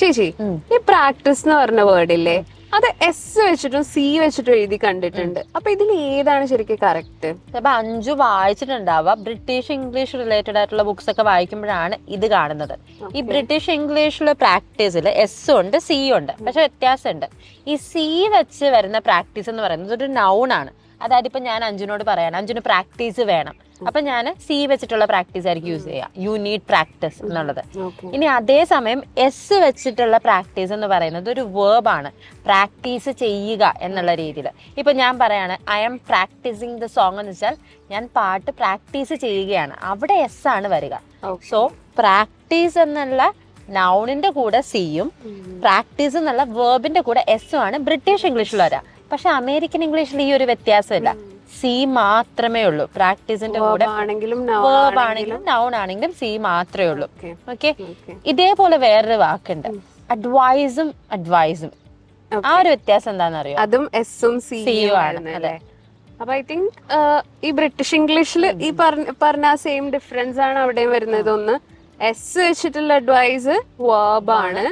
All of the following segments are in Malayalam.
ചേച്ചി. ഈ പ്രാക്ടീസ് എന്ന് പറഞ്ഞ വേർഡില്ലേ അത് എസ് വെച്ചിട്ടും സി വെച്ചിട്ടും എഴുതി കണ്ടിട്ടുണ്ട്. അപ്പൊ ഇതിൽ ഏതാണ് ശരിക്കും കറക്റ്റ് ചിലപ്പോ അഞ്ചു വായിച്ചിട്ടുണ്ടാവുക. ബ്രിട്ടീഷ് ഇംഗ്ലീഷ് റിലേറ്റഡ് ആയിട്ടുള്ള ബുക്സ് ഒക്കെ വായിക്കുമ്പോഴാണ് ഇത് കാണുന്നത്. ഈ ബ്രിട്ടീഷ് ഇംഗ്ലീഷിലെ പ്രാക്ടീസിൽ എസ് ഉണ്ട് സി ഉണ്ട്. പക്ഷെ വ്യത്യാസമുണ്ട്. ഈ സി വെച്ച് വരുന്ന പ്രാക്ടീസ് എന്ന് പറയുന്നത് ഒരു നൗൺ ആണ്. അതായത് ഇപ്പൊ ഞാൻ അഞ്ജുനോട് പറയാണ് അഞ്ജുന് പ്രാക്ടീസ് വേണം. അപ്പൊ ഞാൻ സി വെച്ചിട്ടുള്ള പ്രാക്ടീസ് ആയിരിക്കും യൂസ് ചെയ്യുക യു നീഡ് പ്രാക്ടീസ് എന്നുള്ളത്. ഇനി അതേസമയം എസ് വെച്ചിട്ടുള്ള പ്രാക്ടീസ് എന്ന് പറയുന്നത് ഒരു വേർബ് ആണ്. പ്രാക്ടീസ് ചെയ്യുക എന്നുള്ള രീതിയിൽ ഇപ്പൊ ഞാൻ പറയാണ് I am practising the song എന്ന് വെച്ചാൽ ഞാൻ പാട്ട് പ്രാക്ടീസ് ചെയ്യുകയാണ്. അവിടെ എസ് ആണ് വരിക. സോ പ്രാക്ടീസ് എന്നുള്ള നൗണിന്റെ കൂടെ സിയും പ്രാക്ടീസ് എന്നുള്ള വേർബിന്റെ കൂടെ എസ് ആണ്. ബ്രിട്ടീഷ് ഇംഗ്ലീഷിൽ വരാ. പക്ഷെ അമേരിക്കൻ ഇംഗ്ലീഷിൽ ഈ ഒരു വ്യത്യാസമില്ല. സി മാത്രമേ ഉള്ളൂ. പ്രാക്ടീസിന്റെ കൂടെ ആണെങ്കിലും വേർബ് ആണെങ്കിലും. നൗൺ ആണെങ്കിലും സി മാത്രമേ ഉള്ളൂ. ഓക്കെ. ഇതേപോലെ വേറൊരു വാക്കുണ്ട്. അഡ്വൈസും അഡ്വൈസും ആ ഒരു വ്യത്യാസം എന്താണെന്ന് അറിയാം അതും എസും സിയും ആണ് അല്ലേ? അപ്പൊ ഐ തിങ്ക് ഈ ബ്രിട്ടീഷ് ഇംഗ്ലീഷിൽ ഈ പറഞ്ഞ പറഞ്ഞ സെയിം ഡിഫറൻസ് ആണ് അവിടെയും വരുന്നത്. ഒന്ന് എസ് വെച്ചിട്ടുള്ള അഡ്വൈസ് വേർബ് ആണ്.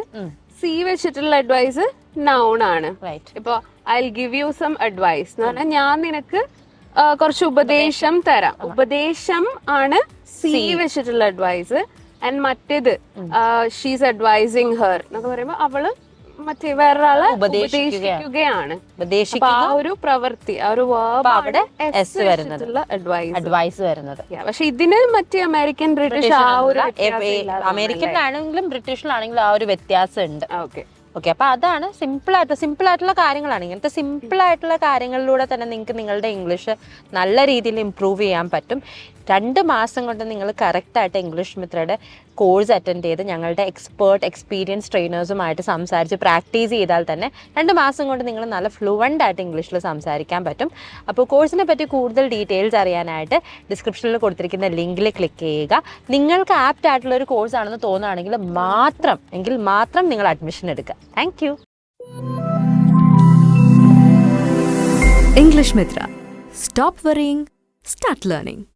സി വെച്ചിട്ടുള്ള അഡ്വൈസ് നൗൺ ആണ്. ഇപ്പൊ I give you some advice എന്ന് പറഞ്ഞാൽ ഞാൻ നിനക്ക് കുറച്ച് ഉപദേശം തരാം. ഉപദേശം ആണ് സി വെച്ചിട്ടുള്ള അഡ്വൈസ് ആൻഡ് മറ്റേത് ഷീസ് അഡ്വൈസിങ് ഹെർ എന്നൊക്കെ പറയുമ്പോ അവൾ മറ്റേ വേറൊരാളെ ഉപദേശിക്കുകയാണ്. ആ ഒരു പ്രവൃത്തി ആ ഒരു അവിടെ എസ് വരുന്നത്. അഡ്വൈസ് അഡ്വൈസ് വരുന്നത്. പക്ഷെ ഇതിന് മറ്റേ അമേരിക്കൻ ബ്രിട്ടീഷ് ആ ഒരു അമേരിക്കനിലാണെങ്കിലും ബ്രിട്ടീഷിലാണെങ്കിലും ആ ഒരു വ്യത്യാസം ഉണ്ട് ഓക്കെ ഓക്കെ അപ്പൊ അതാണ് സിമ്പിൾ ആയിട്ട് സിമ്പിൾ ആയിട്ടുള്ള കാര്യങ്ങളാണ്. ഇങ്ങനത്തെ സിമ്പിൾ ആയിട്ടുള്ള കാര്യങ്ങളിലൂടെ തന്നെ നിങ്ങൾക്ക് നിങ്ങളുടെ ഇംഗ്ലീഷ് നല്ല രീതിയിൽ ഇമ്പ്രൂവ് ചെയ്യാൻ പറ്റും. രണ്ട് മാസം കൊണ്ട് നിങ്ങൾ കറക്റ്റായിട്ട് ഇംഗ്ലീഷ് മിത്രയുടെ കോഴ്സ് അറ്റൻഡ് ചെയ്ത് ഞങ്ങളുടെ എക്സ്പേർട്ട് എക്സ്പീരിയൻസ് ട്രെയിനേഴ്സുമായിട്ട് സംസാരിച്ച് പ്രാക്ടീസ് ചെയ്താൽ തന്നെ രണ്ട് മാസം കൊണ്ട് നിങ്ങൾ നല്ല ഫ്ലുവന്റ് ആയിട്ട് ഇംഗ്ലീഷിൽ സംസാരിക്കാൻ പറ്റും. അപ്പോൾ കോഴ്സിനെ പറ്റി കൂടുതൽ ഡീറ്റെയിൽസ് അറിയാനായിട്ട് ഡിസ്ക്രിപ്ഷനിൽ കൊടുത്തിരിക്കുന്ന ലിങ്കിൽ ക്ലിക്ക് ചെയ്യുക. നിങ്ങൾക്ക് ആപ്റ്റ് ആയിട്ടുള്ള ഒരു കോഴ്സ് ആണെന്ന് തോന്നുകയാണെങ്കിൽ മാത്രം എങ്കിൽ മാത്രം നിങ്ങൾ അഡ്മിഷൻ എടുക്കുക. Thank you English Mitra stop worrying start learning.